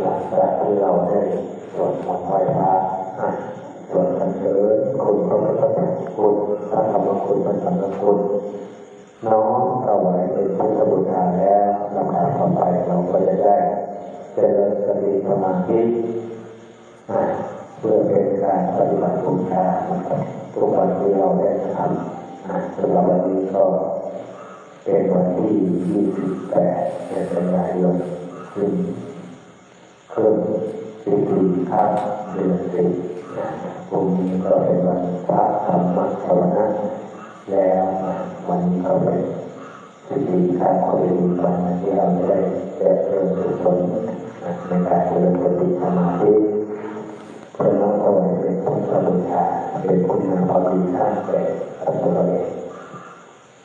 หลังจากที่เราได้สวดมนต์ไหว้พระสวดสรรเสริญคุณพระพุทธคุณพระธรรมคุณพระสังฆคุณน้อมถวายเป็นพุทธบูชาแล้วลำดับต่อไปเราก็จะได้เจริญสติสมาธิเพื่อเป็นการปฏิบัติบูชาทุกวันที่เราได้ทำสำหรับวันนี้ก็เป็นวันที่ 28เดือนกันยายนซึ่ง เครื่องสิบสี่ข้าเดือนสิบนะพรุ่งนี้ก็เป็นวันพระธรรมสวนะแล้ววันนี้ก็เป็นสิบสี่ข้ามก็เป็นวันที่เราได้แก่เจริญกุศลในการเจริญสติสมาธิเพื่อน้อมถวายเป็นพุทธบูชาเป็นคุณงามความดีข้ามแต่พระพุทธเจ้า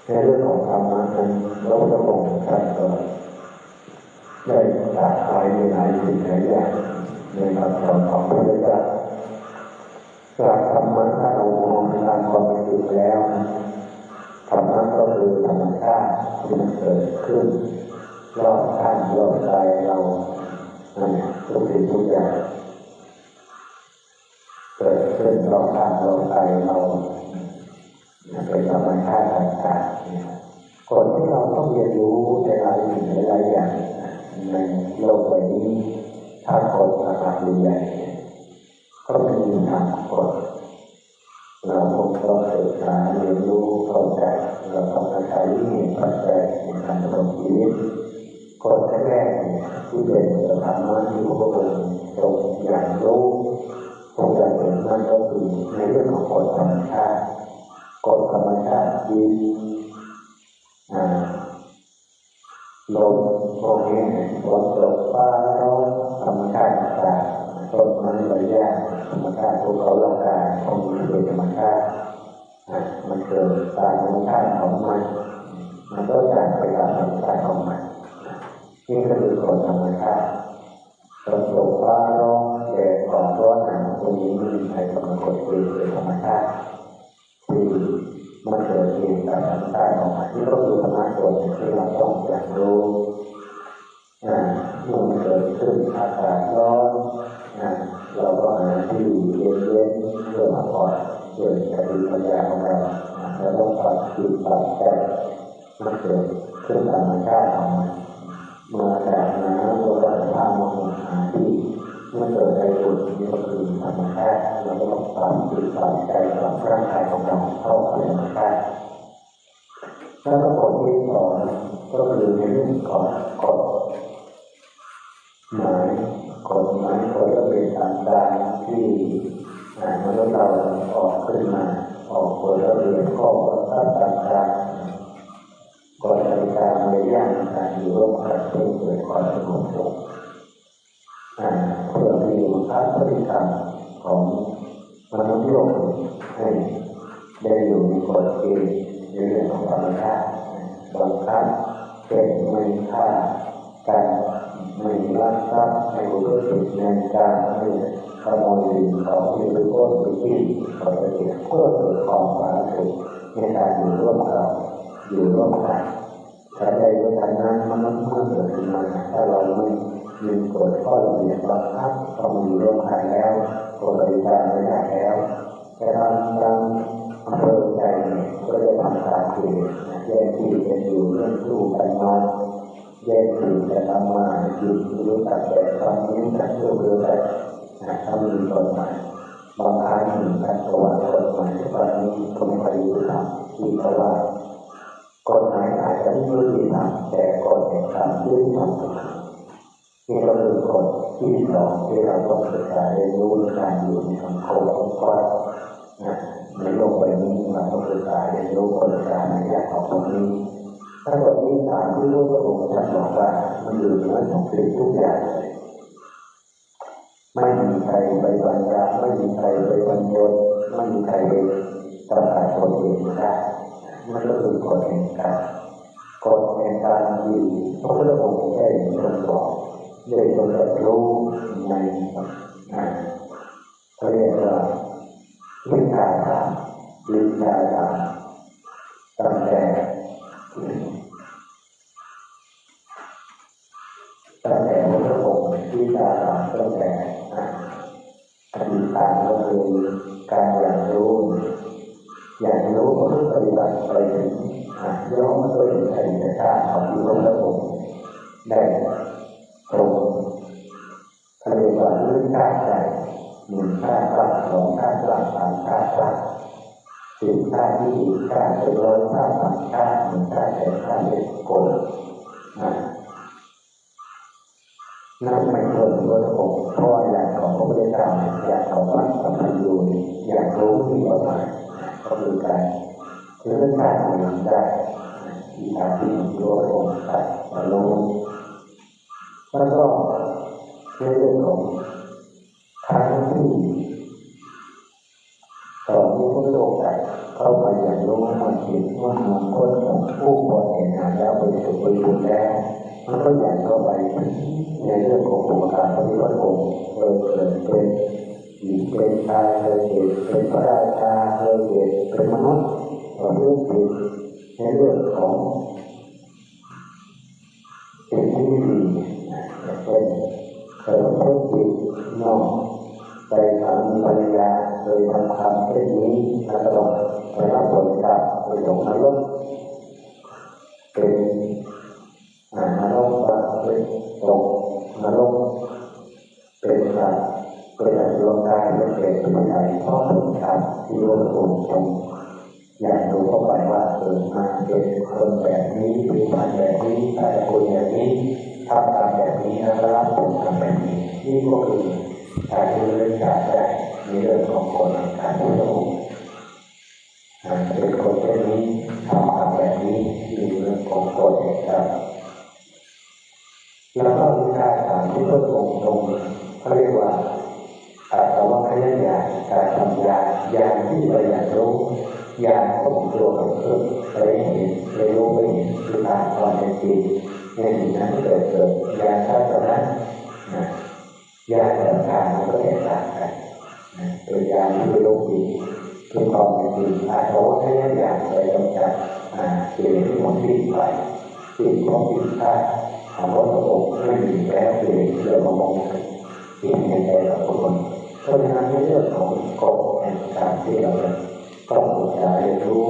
ในเรื่องของธรรมะนั้นพระพุทธองค์ท่านก็ได้ ตรัสไว้ในหลายสิ่งหลายอย่างในคำสอนของพระพุทธเจ้าหลักธรรมะถ้าเรามองตามความเป็นจริงแล้วธรรมะก็คือธรรมชาติที่มันเกิดขึ้นรอบข้างรอบกายเราทุกสิ่งทุกอย่างเกิดขึ้นรอบข้างรอบกายเราเป็นธรรมชาติต่างๆคนที่เราต้องเรียนรู้ในหลายสิ่งหลายอย่าง ในโลกใบนี้ ถ้าคนอาการใหญ่ก็ไม่มีทางกดเราคงต้องศึกษาเรียนรู้เข้าใจเราต้องอาศัยเหตุปัจจัยในการดำรงชีวิตคนแรกๆที่เป็นธรรมะที่พระองค์ทรงอย่างรู้ทรงอย่างเห็นนั่นก็คือในเรื่องของกฎธรรมชาติกฎธรรมชาติที่อ่า ลมพวกนี้ฝนตกฟ้าร้องธรรมชาติต่างๆต้นไม้ใบหญ้าธรรมชาติภูเขาลำธารของมันเป็นธรรมชาติมันเกิดตามธรรมชาติของมัน มันก็จากไปตามธรรมชาติของมันนี่ก็คือกฎธรรมชาติฝนตกฟ้าร้องแดดออกร้อนหนาวตรงนี้ไม่มีใครกำหนดกฎเกณฑ์เป็นธรรมชาติที่ มันเกิดเองตามธรรมชาติของมันที่ก็คือธรรมะส่วนที่เราต้องอยากรู้เมื่อมันเกิดขึ้นอากาศร้อนนะเราก็หาที่เย็นๆเพื่อพักผ่อนเพื่อสติปัญญาของเราเราต้องปรับจิตปรับใจมันเกิดขึ้นธรรมชาติของมันมื่ออากาศหนาวเราก็จะพามาหาที่เมื่อเกิดอะไรฝุ่นนี่ก็คือธรรมชาติเราก็ต้องปรับจิตปรับใจปรับร่างกายของเราเข้ากับธรรมชาติ แล้วก็ผลที่สองก็คือในเรื่องของกฎหมายกฎหมายกฎระเบียบต่างๆที่มนุษย์เราออกขึ้นมาออกกฎระเบียบข้อบังคับต่างๆกฎกติกาในย่างต่างๆอยู่ร่วมกันเพื่อเกิดความสงบสุขเพื่อมีบังคับพฤติกรรมของมนุษย์โลกให้ได้อยู่ในกฎเกณฑ์ ในเรื่องของธรรมชาติบังคับเป็นไม่ฆ่ากันไม่รักทรัพย์ไม่รู้สึกในการไม่ขโมยสิ่งของที่เป็นต้นเป็นที่ก็จะเกิดเพื่อเกิดความสาสุขในการอยู่ร่วมเราอยู่ร่วมกันถ้าใดก็ทำนั้นมันต้องเมื่อเกิดขึ้นมาถ้าเราไม่มีกฎข้อระเบียบบังคับต้องอยู่ร่วมกันแล้วกฎบริการไม่ได้แล้วแต่ทามอำเภอใจก็จะ ทำตามเกณฑ์แยกที่เป็นอยู่เรื่องสู้กันมาแยกสิ่งจะทำมาจิตรู้ตัดแต่ทำนี้ตัดเพื่องเพื่อแต่ถ้ามีกฎหมายบางครั้งหนึ่งการประวัติกฎหมายตอนนี้ก็ไม่ค่อยรู้ทำที่เพราะว่ากฎหมายอาจจะไม่รู้ที่ทำแต่กฎแห่งกรรมที่ทำนี่ก็คือกฎที่สองที่เราต้องศึกษาเรียนรู้การอยู่ในสังคมองค์กร ในโลกใบนี้เราต้องศึกษาเรียนรู้กฎการในแง่ของตรงนี้ถ้าบทที่สามที่รู้พระองค์ท่านบอกว่ามันอยู่เหนือทุกสิ่งทุกอย่างไม่มีใครไปบรรยายไม่มีใครไปบรรยนไม่มีใครไปประกาศตนเองได้มันก็คือกฎแห่งการกฎแห่งการอยู่พระพุทธองค์ได้ทรงบอกได้ทรงตรัสรู้ในเขาเรียกว่าวิชาธร รมวิชาธรรมตั้งแต่ตั้งแต่พระองค์วิชาธรรมตั้งแต่อดีตการก็คือการอย่างรู้อย่างรู้ก็คือปฏิบัติไปถึงย้อนมาด้วยอดีตชาติของพระองค์ได้ตรงเรียกว่าเรื่องชาติใจหนึ่งชาติกลับสองชาติกลับสามชาติกลับ สิบชาติที่ชาติเป็นร้อยชาพันชาติหนึ่งชาติแต่าติเป็นโกนนั่นไม่เกินพระองค์เพราะอย่างของพระพุทธเจ้าอย่างของพระสัมมาสัมพุทธอย่างรู้ที่ประมาณก็คือการคือเรื่องการทำได้ที่ทางที่พระองค์ตัดมาลงแล้วก็เรื่องของทางที่ ตอนที่พระองค์ตัดเข้าไปอย่างรู้มันเห็นว่ามันคนของผู้คนเห็นงาแล้วไปสุดไปบุญแล้วมันก็อย่ากเข้าไปในเรื่องของอุปการะที่พระองค์เคยเกิดเป็นหญิงเป็นชายเคยเกิดเป็นพระราชาเคยเกิดเป็นมนุษย์เราเรื่องผิดในเรื่องของสิ่งที่ไม่ดีเป็นเคยเพิ่มผิดนอกใจสามีภรรยา ยทำคำเช่นนี้แล้วก็ต้องไปรับผลกรรมไปตกนรกเป็นนรกเป็นตกนรกเป็นสัตว์เป็นอสุรกายเป็นเปรตเป็นอะไรเพราะผลกรรมที่ร่วมกันตรงอยากรู้เข้าไปว่าเกิดมาเป็นคนแบบนี้เป็นพันแบบนี้อาจจะคนแบบนี้ทำตามแบบนี้แล้วรับผลกรรมแบบนี้นี่ก็คือการที่เรื่องการได้ ในเรื่องของคนการที่เราเป็นคนเช่นนี้ทำตามแบบนี้อยู่เรื่องของคนครับแล้วก็มีการถามที่เพิ่มองตรงเขาเรียกว่าอาสวะขยันยาการทำยายาที่เราอยากรู้ยาก็ผมตัวกับเพิ่มไปเห็นไปรู้ไปเห็นคือตามความเป็นจริงในสิ่งนั้นเกิดเกิดยาถ้านนั้นนะยาแต่างมันก็แตกต่างกัน นะเป็นยาที่ไม่รู้จริงคือความเป็นจริงอาสวะขยันยาไปกำจัดสิ่งที่มันผิดไปสิ่งของผิดพลาดถามว่าพระองค์ไม่มีแล้วเลยเรามามองสิ่งในใจเราทุกคนเพราะฉะนั้นในเรื่องของกฎแห่งการที่เราต้องศึกษาเรียนรู้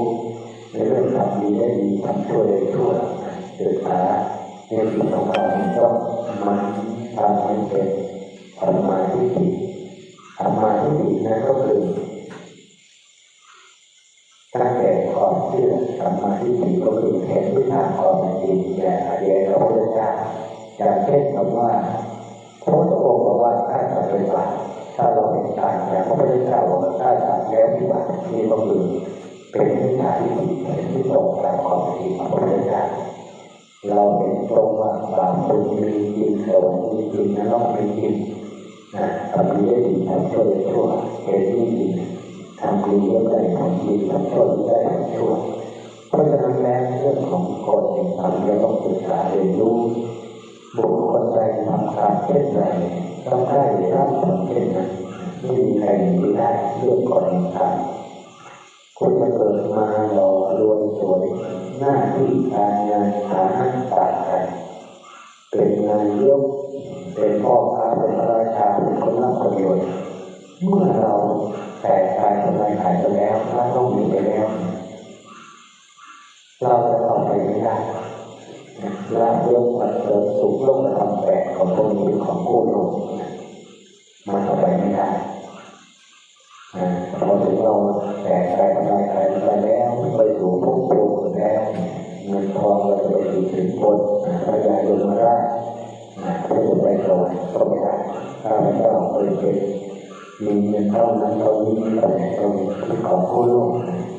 ในเรื่องทำดีได้ดีทำชั่วได้ชั่วศึกษาในสิ่งของเราต้องมันทำให้เป็นธรรมาทิฏฐิธรรมาทิฏฐิ นั้นก็คือตั้งแต่ความเชื่อธรรมาทิฏฐิก็คือแทนที่ทางความเป็นจริงแต่เดียเราจะจ้าอย่างเช่นคำว่าพระพุทธองค์บอกว่าถ้าจะเป็นบาปถ้าเราเป็นตายแต่พระพุทธเจ้าบอกว่าถ้าตายแล้วที่บาปนี่ก็คือเป็นที่ทางที่ผิดเป็นที่ตรงตามความจริงของพระพุทธเจ้าเราเห็นตรงว่าบาปเป็นมีจริงสวรรค์มีจริงนรกมีจริงนะทำดีได้ดีทำชั่วได้ชั่ว เห็นที่จริงทำดีก็ได้ทำดีทำชั่วได้ทำชั่วเพราะฉะนั้นแล้วเรื่องของกฎแห่งกรรมเราต้องศึกษาเรียนรู้บุคคลใดทำการเช่นไรต้องได้รับผลเช่นนั้นไม่มีใครหนีได้เรื่องกฎแห่งกรรมคุณจะเกิดมาหล่อรวยสวยหน้าที่การงานฐานะต่างกันเป็นนายกเป็นพ่อค้าเป็นระราชาเป็นคนรับประโยชน์ เมื่อเราแตกกายทำลายหายไปแล้วถ้าต้องมีไปแล้ว เราจะต่อไปไม่ได้ลาเรื่องปัจเสริมสุขโลกธรรมแปดของคนนี้ของผู้โลกมันต่อไปไม่ได้พอถึงเราแตกกายทำลายหายไปแล้วไปสู่ภพภูมิแล้วเงินทองเราจะไปถึงถึงบนพระยาโยมราชถ้าจะไปสวรรค์ก็ไม่ได้ถ้าไม่ได้ไปเป็น มีเงินเท่านั้นเท่านี้ตำแหน่งตรงนี้ของผู้โลก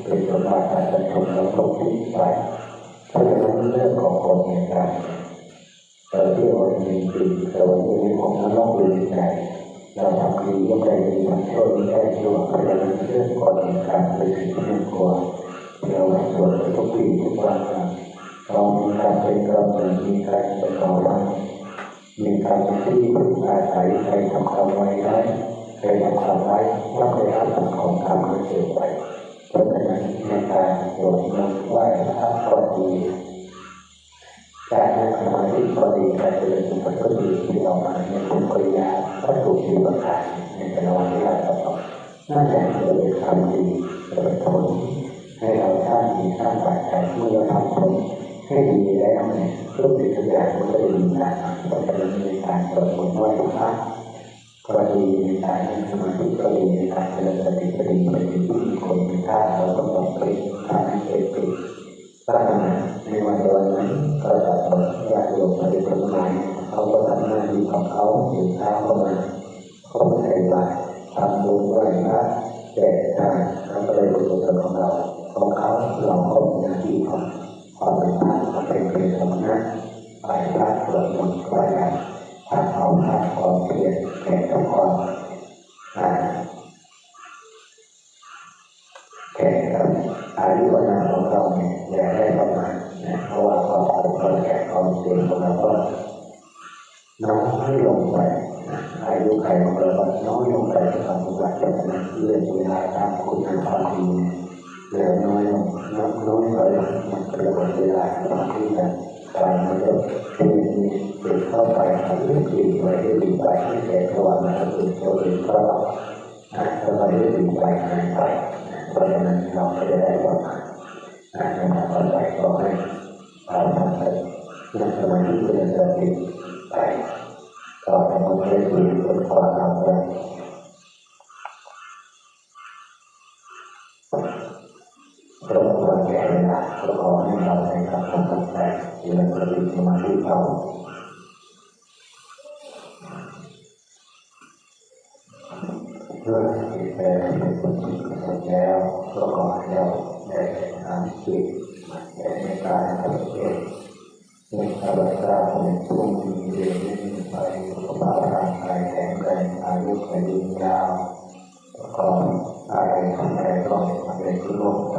เป็นสมบัติการจัดชมแล้วก็ทิ้งไปเพราะฉะนั้นเรื่องของคนในการเราที่เรามีจริงแต่วันนี้ของนั้นต้องดูใจเราทำดีก็ได้ดีทำชั่วก็ได้ช่วยเพราะฉะนั้นเรื่องคนในการเป็นสิ่งที่น่ากลัวเราสวดทุกปีทุกวันเรามีการเป็นกำลังมีการเป็นกำลังมีการที่พึ่งอาศัยใครทำคำไว้ได้ ใครทำคำไว้ต้องได้รับผลของคำที่เกิดไปเพราะฉะนั้นในการโยนน้ำไหว้พระก็ดีการนั่งสมาธิก็ดีการเจริญสติก็ดีที่เรามาเนี่ยเป็นปริยาเพราะฉะดีประการในแต่ละวันที่เราประกอบนั่นแหละจะเป็นความดีจะเป็นผลให้เราสร้างดีสร้างปัจจัยเมื่อเราทำผลให้ดีแล้วเนี่ยทุกสิ่งทุกอย่างมันก็จะดีนะมันจะมีการเปิดผลว่าทุกท่าน ก็ดีในการนั่สมาธิก็ดีในการเจริญสติก็ดีเป็นสิ่งที่คนมีค่าเราต้องต้องเป็นทำให้เกิดขึ้นปรรถนาในวันวันนั้นก็จะผลญาติโยมมาเป็นคนใหม่เขาก็ทำหน้าที่ของเขาตื่นเช้าเข้ามาเขาไม่ใส่บาตรทำบุญไหว้พระแจกทานเขาก็เลยเป็นคนของเราของเขาเราก็มีหน้าที่ของความเป็นพระเป็นเป็นสมณะไปพระสวดมนต์ไหว้พระ ทำเอาพระความเพียรแก่ทุกความอ่าแก่กับอายุวนาของเราเนี่ยอย่าได้ประมาทนะเพราะว่าความเจ็บความแก่ความเจ็บของเราก็น้อยลงไปอายุไขของเราก็น้อยลงไปตามจังหวะจังหวะเรื่องเวลาตามคุณงามความดีเหลือน้อยลงน้อยน้อยไปมันเป็นเวลาที่จะไปมันก็ที่มีเกิดเข้าไปทำเรื่องดีไปเรื่อยๆไปให้แก่ตัวมันก็คือตัวเองก็อ่าก็ไปเรื่อยๆไปนานไปเพราะฉะนั้นเราก็จะได้ประมาณการทำต่อไปก็ให้เราทำไปนั่งสมาธิเจริญสติไปก็ทำให้ดีเป็นความทำได้รบกว นแก่เวลาก็ขอให้เราในการทำตั้งใจเจริญสติสมาธิเราเพื่อที่จะเป็นคนที่เสร็จแล้วก็ขอให้เราได้ทำจิตในการทำเองในข้าพเจ้าในช่วงมีเรียนไปสุขภาพร่างกายแข็งแรงอายุยืนยาวก็อะไรทำอะไรก็อะไรที่โลกไป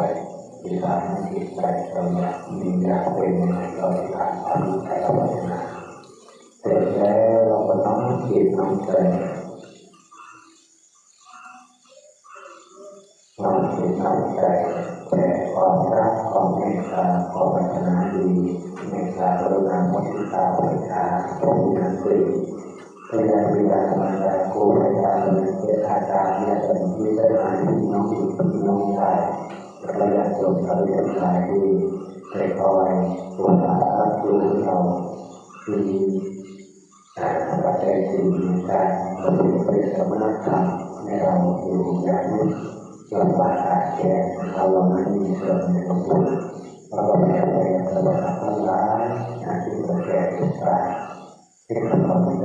ที่ทำให้จิตใจเราอยากมีอยาเป็นในเราที่ทำทำใจเราพัฒนาเสร็จแล้วเราก็น้อมจิตน้อมใจความคิดความใจแต่ความรักความเมตตาความปรารถนาดีเมตตากรุณามุทิตาเมตตาพรหมิหารสีพยาวิดามารดาครูพยาเป็นเจตอาจารย์เนี่ยเป็นที่ได้มาที่น้องที่พี่น้องชายระยะจบระยะชายที่เด็กเอาไว้ตัวสารับรู้เราคืออ่าปัจจัยสี่ในการปฏิบัติสมณธรรมในเราองนี้ลำบากขาดแคลนเราเราไม่มีส่วนใน ตรงนี้เราก็แผ่ไปตลอดทั้งหลายอาที่เกิดแก่เกิดตายที่ทำความแ